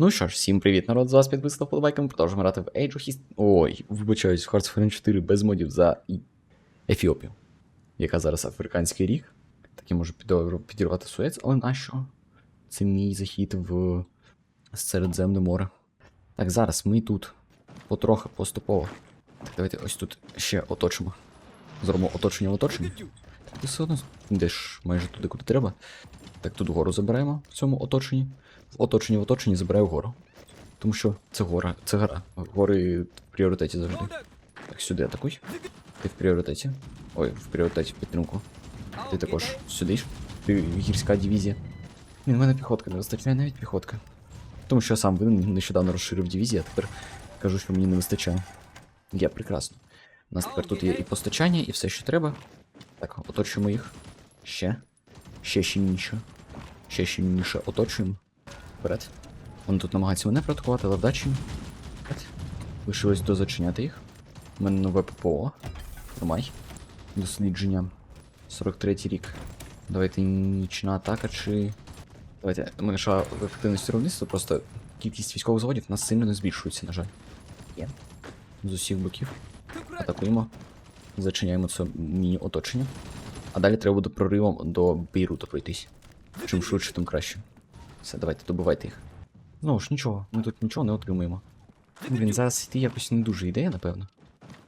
Ну що ж, всім привіт, народ, з вас підписано вподобайка, ми продовжуємо грати в Age of History. Ой, вибачаюсь, Hearts 4 без модів за Ефіопію, яка зараз африканський рік. Так я можу підірвати Суец, але нащо? Це мій захід в Середземне море. Так, зараз ми тут потрохи поступово. Так, давайте ось тут ще оточимо. Зробимо оточення в оточенні. Ти все одно йдеш майже туди, куди треба. Так, тут гору забираємо в цьому оточенні. В оточенні в оточенні забираю гору. Тому що це гора, це гора. Гори в пріоритеті завжди. Так, сюди атакуй. Ти в пріоритеті. Ой, в пріоритеті в підтримку. Ти також сюди ж. Ти гірська дивізія. Ні, в мене піхотка не вистачає навіть піхотка. Тому що я сам винен нещодавно розширив дивізію, а тепер кажу, що мені не вистачає. Я прекрасно. У нас тепер тут є і постачання, і все, що треба. Так, оточуємо їх. Ще. Ще щільніше. Ще ще щільніше оточуємо. Вперед. Вони тут намагаються мене проатакувати, але вдачі. Лишилось дозачиняти їх. У мене нове ППО. Тримай. Дослідження. 43 рік. Давайте нічна атака чи. Давайте, в ефективності виробництва, просто кількість військових заводів нас сильно не збільшується, на жаль. Є. З усіх боків. Атакуємо. Зачиняємо це міні-оточення. А далі треба буде проривом до Бейрута пройтись. Чим швидше, тим краще. Все, давайте, добивайте їх. Ну ж, нічого, ми тут нічого не отримуємо. Блін, зараз йти якось не дуже ідея, напевно.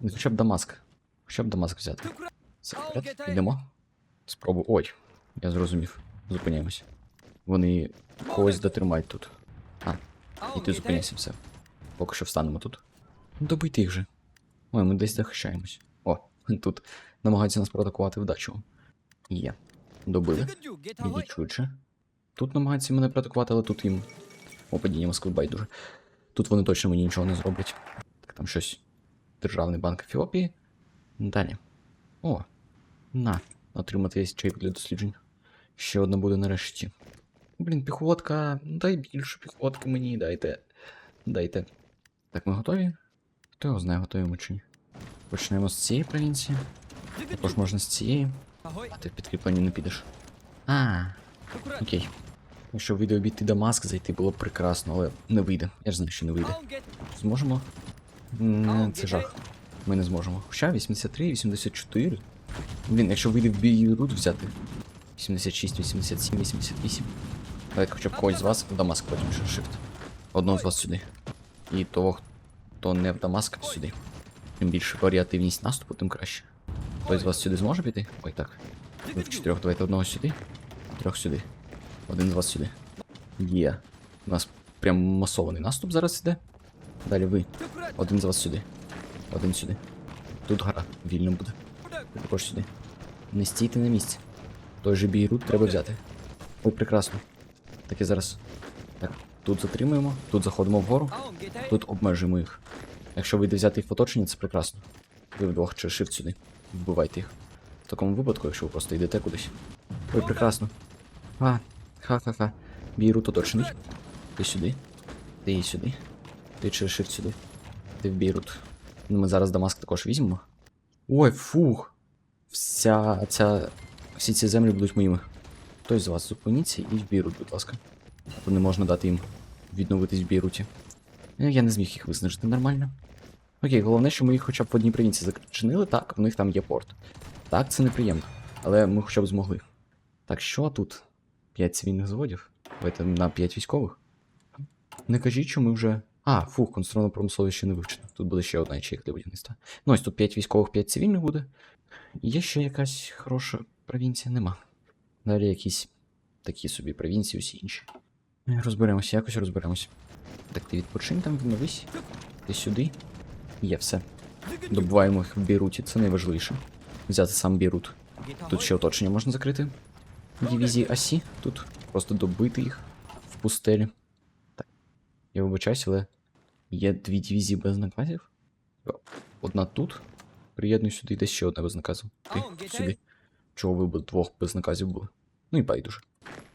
Ну, Хоча б Дамаск. Хоча б Дамаск взяти. Все, вперед, йдемо. Спробу. Ой, я зрозумів. Зупиняємось. Вони когось дотримають тут. А, і ти зупиняйся все. Поки що встанемо тут. Добийте їх же. Ой, ми десь захищаємось. О, тут намагаються нас проатакувати вдачу. Є. Добили. Ідіть швидше. Тут намагаються мене проатакувати, але тут їм. О, падіння Москви байдуже. Тут вони точно мені нічого не зроблять. Так там щось. Державний банк Ефіопії. Далі. О. На. Отримати чейп для досліджень. Ще одна буде нарешті. Блін, піхотка. Дай більше піхотки мені, дайте. Дайте. Так, ми готові? Хто його знає, готові ми чи ні? Почнемо з цієї провінції. Також можна з цієї. А ти в підкріплення не підеш. А, окей. Якщо вийде обійти Дамаск, зайти було б прекрасно, але не вийде. Я ж знаю, що не вийде. Зможемо? Це жах. Ми не зможемо. Хоча 83, 84. Блін, якщо вийде в Бейрут взяти. 86, 87, 88. Давайте хоча б когось з вас в Дамаск потім ще шифт. Одного з вас сюди. І того, хто не в Дамаск, сюди. Тим більше варіативність наступу, тим краще. Хтось з вас сюди зможе піти? Ой, так. Ви в чотирьох давайте одного сюди, трьох сюди. Один з вас сюди. Є. У нас прям масований наступ зараз іде. Далі ви. Один з вас сюди. Один сюди. Тут гора вільно буде. Ви також сюди. Не стійте на місці. Той же Бейрут треба взяти. Ой, прекрасно. Так і зараз. Так, тут затримуємо, тут заходимо вгору, тут обмежуємо їх. Якщо вийде взяти їх в оточення, це прекрасно. Ви вдвох чи shift сюди. Вбивайте їх. В такому випадку, якщо ви просто йдете кудись. Ой, прекрасно. А, ха-ха-ха. Бійрут оточений. Ти сюди. Ти і сюди. Ти через shift сюди. Ти в Бейрут. Ну, Ми зараз Дамаск також візьмемо. Ой, фух. Вся ця. Всі ці землі будуть моїми. Хтось з вас зупиніться і в Бейрут, будь ласка. А то не можна дати їм відновитись в Бейруті. Е, Я не зміг їх виснажити нормально. Окей, головне, що ми їх хоча б в одній провінції зачинили, так, в них там є порт. Так, це неприємно. Але ми хоча б змогли. Так, що тут? 5 цивільних заводів? Давайте на 5 військових. Не кажіть, що ми вже. А, фух, конструктивно промислові ще не вивчено. Тут буде ще одна ячейка для будівництва. Ну, ось тут 5 військових, 5 цивільних буде. Є ще якась хороша провінція? Нема. Далі якісь такі собі провінції, усі інші. Розберемося, якось розберемося. Так, ти відпочинь там, відновись. Ти сюди. Є все. Добуваємо їх в Бейруті, це найважливіше. Взяти сам Бейрут. Тут ще оточення можна закрити. Дивізії Асі. Тут просто добити їх в пустелі. Так. Я вибачаюсь, але є дві дивізії без наказів. Одна тут. Приєднуй сюди, десь ще одна без наказу. Ти сюди. Чого ви б двох без наказів були? Ну і байдуже.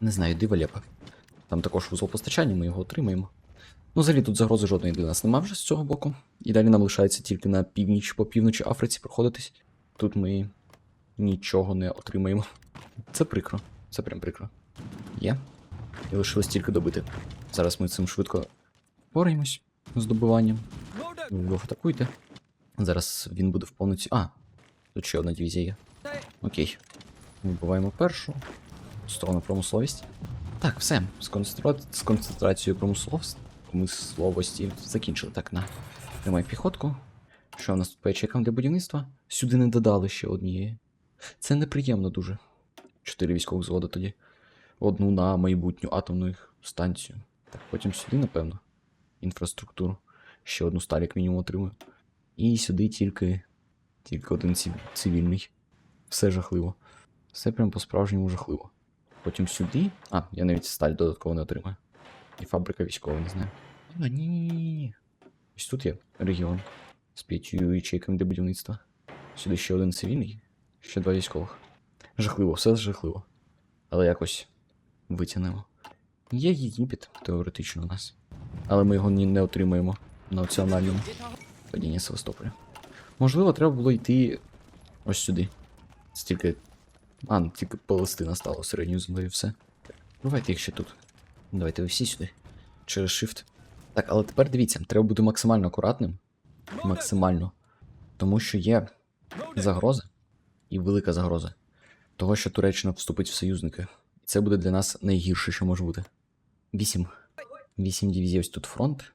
Не знаю, дива ляпа. Там також вузол постачання, ми його отримаємо. Ну, взагалі тут загрози жодної для нас нема вже з цього боку. І далі нам лишається тільки на північ по півночі Африці проходитись. Тут ми нічого не отримаємо. Це прикро. Це прям прикро. Є. І лишилось тільки добити. Зараз ми цим швидко впораємось з добиванням. Вдвох атакуйте. Зараз він буде в повноці. А, тут ще одна дивізія є. Окей. Вибиваємо першу. Сторону промисловість. Так, все. З, концентра... з концентрацією промисловості промисловості закінчили. Так, на. Тримай піхотку. Що у нас тут по ячейкам для будівництва? Сюди не додали ще однієї. Це неприємно дуже. Чотири військових зводи тоді. Одну на майбутню атомну станцію. Так, потім сюди, напевно. Інфраструктуру. Ще одну сталь, як мінімум, отримую. І сюди тільки. Тільки один цивільний. Все жахливо. Все прям по-справжньому жахливо. Потім сюди. А, я навіть сталь додатково не отримаю. І фабрика військова, не знаю. А, ні, ні, ні, ні. Ось тут є регіон з п'ятью ячейками для будівництва. Сюди ще один цивільний, ще два військових. Жахливо, все жахливо. Але якось витягнемо. Є Єгипет, теоретично у нас. Але ми його не отримаємо на національному падінні Севастополя. Можливо, треба було йти ось сюди. Стільки. А, ну, тільки Палестина стала середньою землею, все. Давайте їх ще тут. Давайте ви всі сюди. Через Shift. Так, але тепер дивіться, треба бути максимально акуратним. Максимально. Тому що є загроза і велика загроза того, що Туреччина вступить в союзники. І це буде для нас найгірше, що може бути. Вісім. Вісім дивізій ось тут фронт.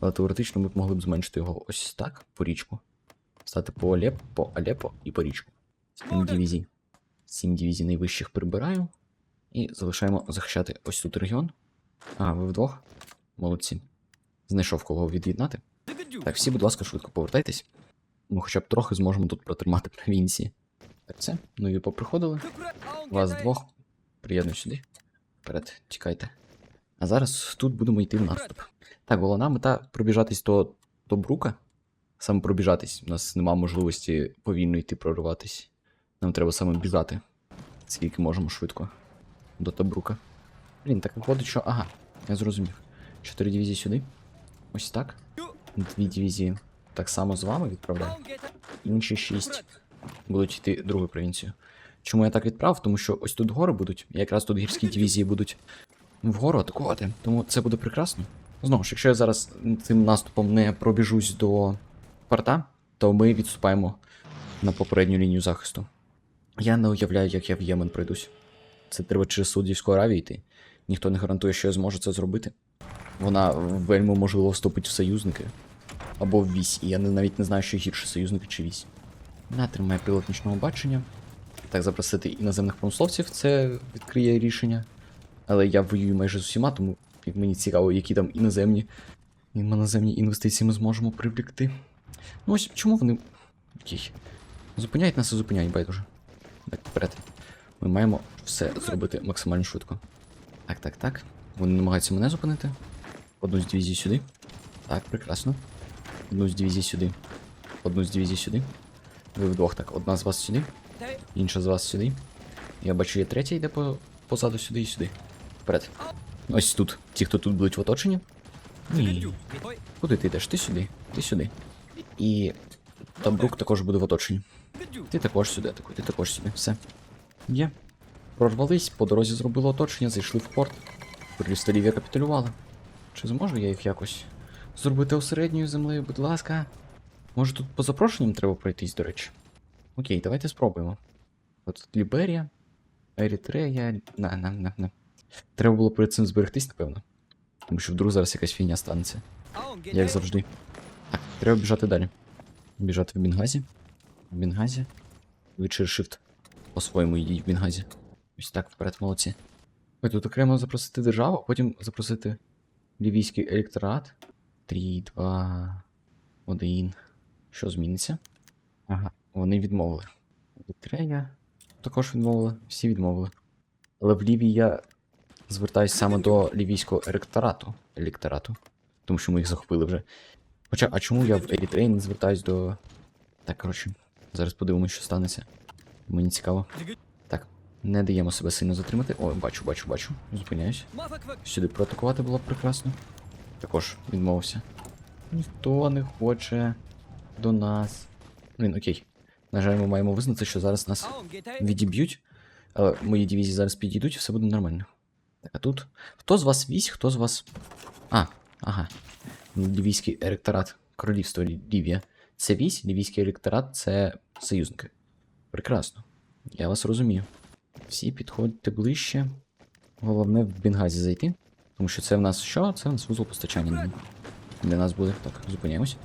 Але теоретично ми б могли б зменшити його ось так, по річку. Стати по Алеп, по Алепо і по річку. Сім дивізій. Сім дивізій найвищих прибираю. І залишаємо захищати ось тут регіон. А, ви вдвох? Молодці. Знайшов кого від'єднати. Так, всі, будь ласка, швидко повертайтесь. Ми хоча б трохи зможемо тут протримати провінції. Все, нові поприходили. Вас двох. Приєднуй сюди. Вперед, тікайте. А зараз тут будемо йти в наступ. Так, головна мета пробіжатись до, до Брука. Саме пробіжатись. У нас нема можливості повільно йти прориватись. Нам треба саме біжати. Скільки можемо швидко. До Табрука. Блін, так виходить, що. Ага, я зрозумів. Чотири дивізії сюди. Ось так. Дві дивізії так само з вами відправляю. Інші шість будуть йти другу провінцію. Чому я так відправив? Тому що ось тут гори будуть, і якраз тут гірські дивізії будуть вгору атакувати. Тому це буде прекрасно. Знову ж, якщо я зараз цим наступом не пробіжусь до порта, то ми відступаємо на попередню лінію захисту. Я не уявляю, як я в Ємен пройдусь. Це треба через Саудівську Аравію йти. Ніхто не гарантує, що я зможу це зробити. Вона вельми можливо вступить в союзники. Або в вісь, і я навіть не знаю, що гірше союзники чи вісь. Натримає прилад нічного бачення. Так, запросити іноземних промисловців це відкриє рішення. Але я воюю майже з усіма, тому мені цікаво, які там іноземні, іноземні інвестиції ми зможемо привлекти. Ну ось чому вони. Окей. Зупиняють нас і зупиняють, байдуже. Так, вперед. Ми маємо все зробити максимально швидко. Так, так, так. Вони намагаються мене зупинити. Одну з дивізій сюди. Так, прекрасно. Одну з дивізій сюди. Одну з дивізій сюди. Ви вдвох так. Одна з вас сюди, інша з вас сюди. Я бачу, є третя йде по, позаду сюди і сюди. Вперед. Ось тут. Ті, хто тут будуть в оточенні. Ні. Куди ти йдеш? Ти сюди. Ти сюди. І Табрук також буде в оточенні. Ти також сюди атакуй, ти також сюди. Все. Є. Прорвались, по дорозі зробили оточення, зайшли в порт. Прилісталів'я капітулювали. Чи зможу я їх якось зробити осередньою землею, будь ласка. Може тут по запрошенням треба пройтись, до речі. Окей, давайте спробуємо. От тут Ліберія, Ерітрея. На, на, на, на. Треба було перед цим зберегтись, напевно. Тому що вдруг зараз якась фігня станеться. Як завжди. Так, треба біжати далі. Біжати в Бенгазі. В. Ви через Shift по-своєму йдіть в Бенгазі. Ось так вперед, молодці. Ой, тут окремо запросити державу, а потім запросити лівійський електорат. 3, 2, 1. Що зміниться? Ага, вони відмовили. Вітрея також відмовили, всі відмовили. Але в Лівії я звертаюсь саме до лівійського електорату. електорату. Тому що ми їх захопили вже. Хоча, а чому я в Ерітреї не звертаюсь до. Так, коротше, зараз подивимось, що станеться. Мені цікаво. Так, не даємо себе сильно затримати. О, бачу, бачу, бачу. Зупиняюсь. Сюди проатакувати було б прекрасно. Також відмовився. Ніхто не хоче до нас. Блін, окей. На жаль, ми маємо визнати, що зараз нас відіб'ють, але мої дивізії зараз підійдуть і все буде нормально. Так, а тут. Хто з вас вісь, хто з вас. А, ага. Лівійський електорат Королівства Лівія. Це вісь, лівійський електорат це союзники. Прекрасно. Я вас розумію. Всі підходьте ближче. Головне в Бенгазі зайти. Тому що це в нас що? Це в нас вузол постачання. Для нас буде. Так, зупиняємось.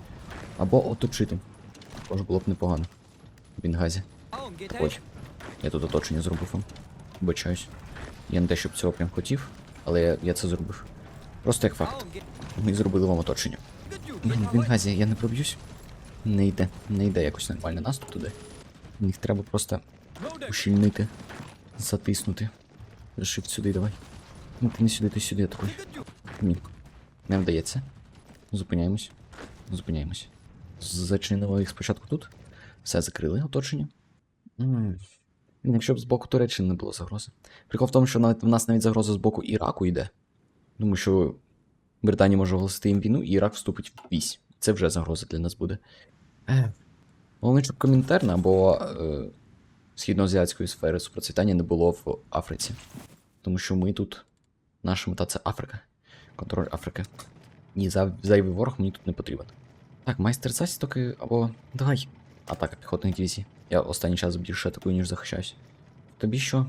Або оточити. Також було б непогано. В Бенгазі. Ой. Я тут оточення зробив вам. Вибачаюсь. Я не те, щоб цього прям хотів, але я, я це зробив. Просто як факт. Ми зробили вам оточення. Блін, в Бенгазі я не проб'юсь. Не йде, не йде якось нормально наступ туди. Їх треба просто ущільнити, затиснути. Shift сюди давай. Ну ти не сюди, ти сюди такой. Ні. Не вдається. Зупиняємось. Зупиняємось. Зачинили їх спочатку тут. Все закрили, оточення. Блін, Якщо б з боку Туреччини не було загрози. Прикол в тому, що навіть в нас навіть загроза з боку Іраку йде. Тому що Британія може оголосити їм війну, і Ірак вступить в вісь. Це вже загроза для нас буде. Головне, щоб комінтерна або е, східноазіатської сфери супроцвітання не було в Африці. Тому що ми тут. Наша мета це Африка. Контроль Африки. Ні, зайвий ворог мені тут не потрібен. Так, майстер засідки або. Давай. Атака піхотних дивізій. Я останній час більше атакую, ніж захищаюсь. Тобі що?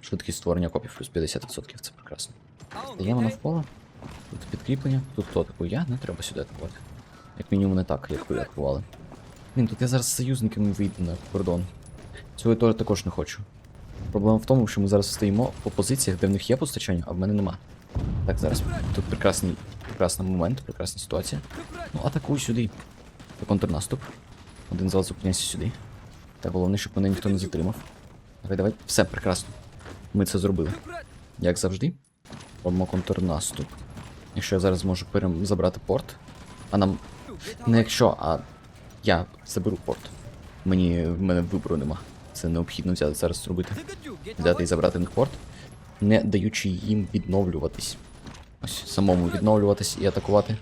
Швидкість створення копів плюс 50%, це прекрасно. Даємо навколо. Тут підкріплення. Тут хто атакує? Я не треба сюди атакувати. Як мінімум не так, як ви атакували. Блін, тут я зараз з союзниками вийду на кордон. Цього я також не хочу. Проблема в тому, що ми зараз стоїмо по позиціях, де в них є постачання, а в мене нема. Так, зараз тут прекрасний, прекрасний момент, прекрасна ситуація. Ну, атакуй сюди. Це контрнаступ. Один з вас зупиняйся сюди. Так, головне, щоб мене ніхто не затримав. Давай, давай. Все, прекрасно. Ми це зробили. Як завжди. Робимо контрнаступ. Якщо я зараз зможу перем... забрати порт. А нам. Не якщо, а я заберу порт. Мені в мене вибору нема. Це необхідно взяти зараз зробити. Взяти і забрати в них порт, не даючи їм відновлюватись. Ось самому відновлюватись і атакувати.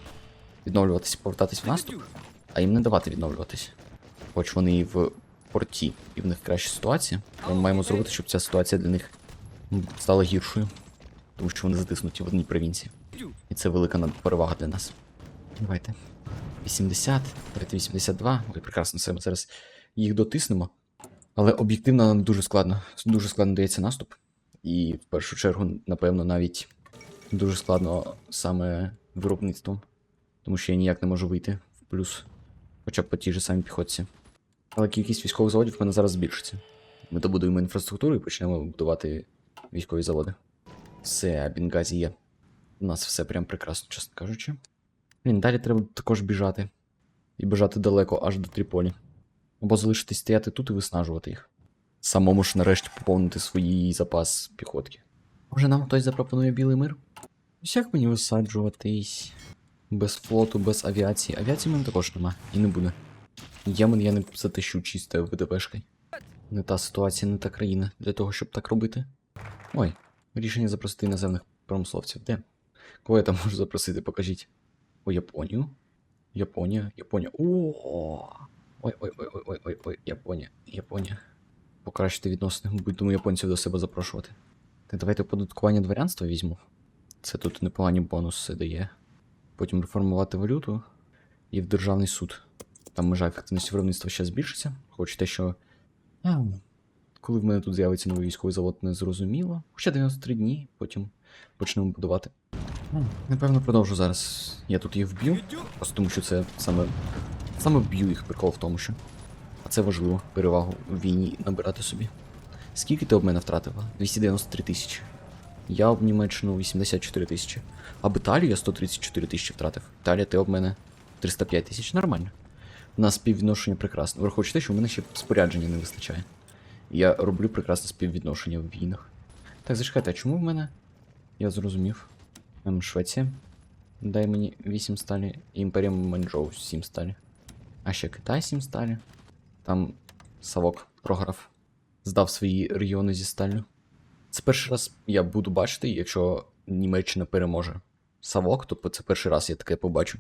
Відновлюватись і повертатись в наступ, а їм не давати відновлюватись. Хоч вони і в порті, і в них краща ситуація. Ми маємо зробити, щоб ця ситуація для них стала гіршою. Тому що вони затиснуті в одній провінції. І це велика перевага для нас. Давайте. 80, давайте 82. Ой, прекрасно, все, ми зараз їх дотиснемо. Але об'єктивно нам дуже складно. Дуже складно дається наступ. І в першу чергу, напевно, навіть дуже складно саме виробництвом. Тому що я ніяк не можу вийти в плюс. Хоча б по тій же самій піхотці. Але кількість військових заводів в мене зараз збільшиться. Ми добудуємо інфраструктуру і почнемо будувати військові заводи. Все, Бенгазі є. У нас все прям прекрасно, чесно кажучи. Блін, далі треба також біжати. І біжати далеко аж до Тріполі. Або залишитись стояти тут і виснажувати їх. Самому ж нарешті поповнити свій запас піхотки. Може нам хтось запропонує білий мир? Ось як мені висаджуватись? Без флоту, без авіації. Авіації в мене також нема і не буде. Ємен я не затищу чисто ВДПшкою. Не та ситуація, не та країна для того, щоб так робити. Ой, рішення запросити іноземних промисловців. Де? Кого я там можу запросити? Покажіть. О, Японію. Японія, Японія. О! Ой, ой, ой, ой, ой, ой, ой, Японія, Японія. Покращити відносини, будемо японців до себе запрошувати. Давайте оподаткування дворянства візьму. Це тут непогані бонуси дає. Потім реформувати валюту і в державний суд. Там межа ефективності виробництва ще збільшиться. Хоч те, що. А, коли в мене тут з'явиться новий військовий завод, не зрозуміло. Хоча 93 дні, потім почнемо будувати. Ну, Напевно, продовжу зараз. Я тут їх вб'ю. Просто тому що це саме. Саме вб'ю їх прикол в тому, що. А це важливо, перевагу в війні набирати собі. Скільки ти об мене втратила? 293 тисячі. Я об Німеччину 84 тисячі. А б Італію я 134 тисячі втратив. Італія, ти об мене 305 тисяч. Нормально. У нас співвідношення прекрасне. Враховуючи те, що в мене ще спорядження не вистачає. Я роблю прекрасне співвідношення в війнах. Так, зачекайте, а чому в мене? Я зрозумів. Ем, Швеція. Дай мені 8 сталі. Імперія Манчжоу 7 сталі. А ще Китай 7 сталі. Там Савок програв. Здав свої регіони зі сталю. Це перший раз я буду бачити, якщо Німеччина переможе Савок, то це перший раз я таке побачу.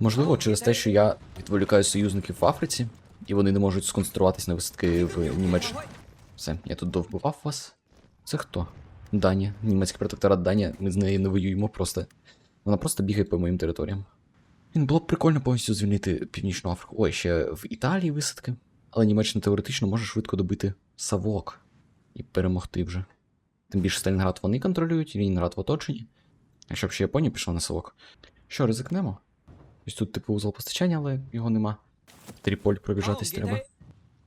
Можливо, через те, що я відволікаю союзників в Африці, і вони не можуть сконцентруватись на висадки в Німеччині. Все, я тут довбивав вас. Це хто? Данія, німецький протекторат Данія, ми з нею не воюємо просто. Вона просто бігає по моїм територіям. Він було б прикольно повністю звільнити Північну Африку. Ой, ще в Італії висадки. Але Німеччина теоретично може швидко добити Савок і перемогти вже. Тим більше Сталінград вони контролюють, Лінінград в оточенні. Якщо б ще Японія пішла на Савок. Що, ризикнемо? Ось тут типу узол постачання, але його нема. Тріполь пробіжатись треба.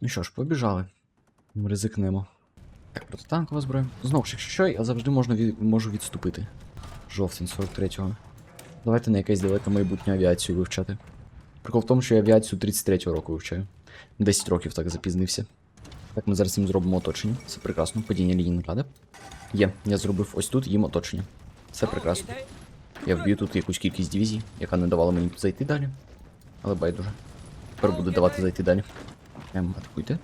Ну що ж, побіжали. Ризикнемо. Так, протитанкова зброя. Знову ж, якщо що, я завжди можна від... можу відступити. Жовтень 43-го. Давайте на якесь далеке майбутнє авіацію вивчати. Прикол в тому, що я авіацію 33-го року вивчаю. 10 років так запізнився. Так, ми зараз їм зробимо оточення. Це прекрасно. Падіння Лінінграда. Є, я зробив ось тут їм оточення. Це прекрасно. Я вб'ю тут якусь кількість дивізій, яка не давала мені зайти далі. Але байдуже. Тепер буде давати зайти далі. Ем, атакуйте.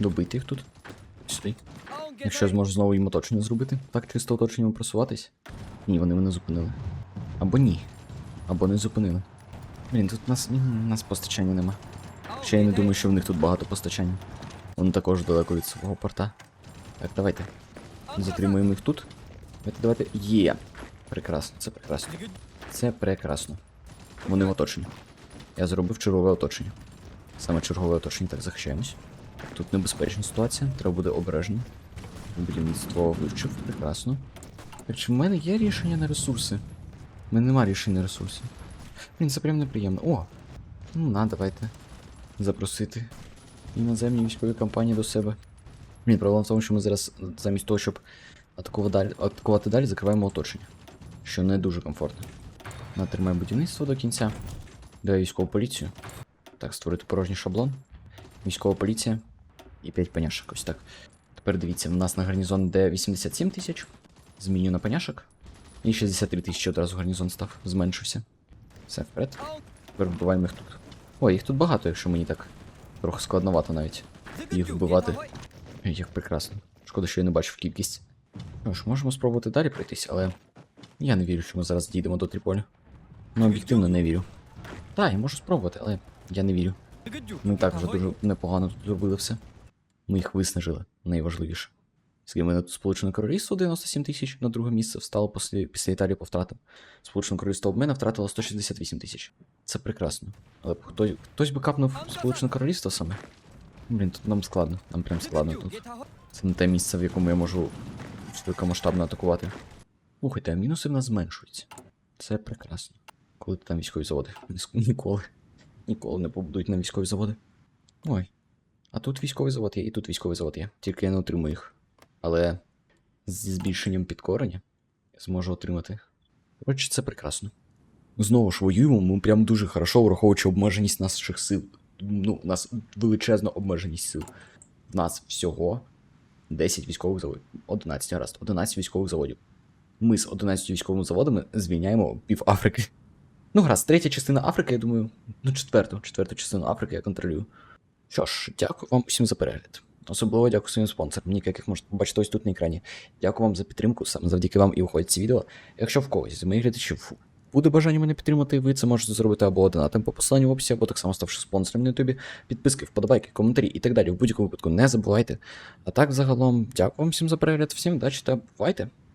Добити їх тут. Сюди. Якщо я зможу знову їм оточення зробити, так чисто оточенням просуватись. Ні, вони мене зупинили. Або ні. Або не зупинили. Блін, тут нас, нас постачання нема. Ще я не думаю, що в них тут багато постачання. Вони також далеко від свого порта. Так, давайте. Затримуємо їх тут. Давайте, давайте. Є. Прекрасно, це прекрасно. Це прекрасно. Вони в оточенні. Я зробив чергове оточення. Саме чергове оточення, так захищаємось. Тут небезпечна ситуація, треба буде обережно. Будівництво вивчив, прекрасно. Так чи в мене є рішення на ресурси? У мене нема рішень на ресурси. Блін, це прям неприємно. О! Ну на, давайте. Запросити іноземні військові компанії до себе. Блін, проблема в тому, що ми зараз замість того, щоб атакувати атакувати далі, закриваємо оточення. Що не дуже комфортно. Натримаємо будівництво до кінця. Даю військову поліцію. Так, створити порожній шаблон. Військова поліція. І 5 паняшок. Ось так. Тепер дивіться, в нас на гарнізон де 87 тисяч. Зміню на паняшок. І 63 тисячі одразу гарнізон став, зменшився. Все, вперед. Тепер вбиваємо їх тут. Ой, їх тут багато, якщо мені так. Трохи складновато навіть. Їх вбивати. Як прекрасно. Шкода, що я не бачив кількість. Що ж, можемо спробувати далі пройтись, але. Я не вірю, що ми зараз дійдемо до Тріполя. Ну, об'єктивно не вірю. Так, я можу спробувати, але я не вірю. Ми так вже дуже непогано тут зробили все. Ми їх виснажили, найважливіше. Скільки мене тут Сполучене Королівство 97 тисяч на друге місце встало після, після Італії по втратам. Сполучене Королівство об мене втратило 168 тисяч. Це прекрасно. Але хтось, хтось би капнув Сполучене Королівство саме. Блін, тут нам складно, нам прям складно тут. Це не те місце, в якому я можу швидкомасштабно атакувати. Слухайте, а мінуси в нас зменшуються. Це прекрасно. Коли ти там військові заводи? Ніколи. Ніколи не побудують на військові заводи. Ой. А тут військовий завод є, і тут військовий завод є. Тільки я не отримую їх. Але зі збільшенням підкорення зможу отримати. Коротше, це прекрасно. Знову ж воюємо, ми прям дуже хорошо, враховуючи обмеженість наших сил. Ну, у нас величезна обмеженість сил. В нас всього 10 військових заводів. 11 гаразд, 11 військових заводів. Ми з 11 військовими заводами звільняємо пів Африки. Ну, гаразд, третя частина Африки, я думаю. Ну, четверту, четверту частину Африки я контролюю. Що ж, дякую вам усім за перегляд. Особливо дякую своїм спонсорам, ніяк яких можете побачити ось тут на екрані. Дякую вам за підтримку, саме завдяки вам і виходять ці відео. Якщо в когось з моїх глядачів буде бажання мене підтримати, ви це можете зробити або донатом по посиланню в описі, або так само ставши спонсором на ютубі, підписки, вподобайки, коментарі і так далі. В будь-якому випадку не забувайте. А так, загалом, дякую вам всім за перегляд, всім удачі та бувайте!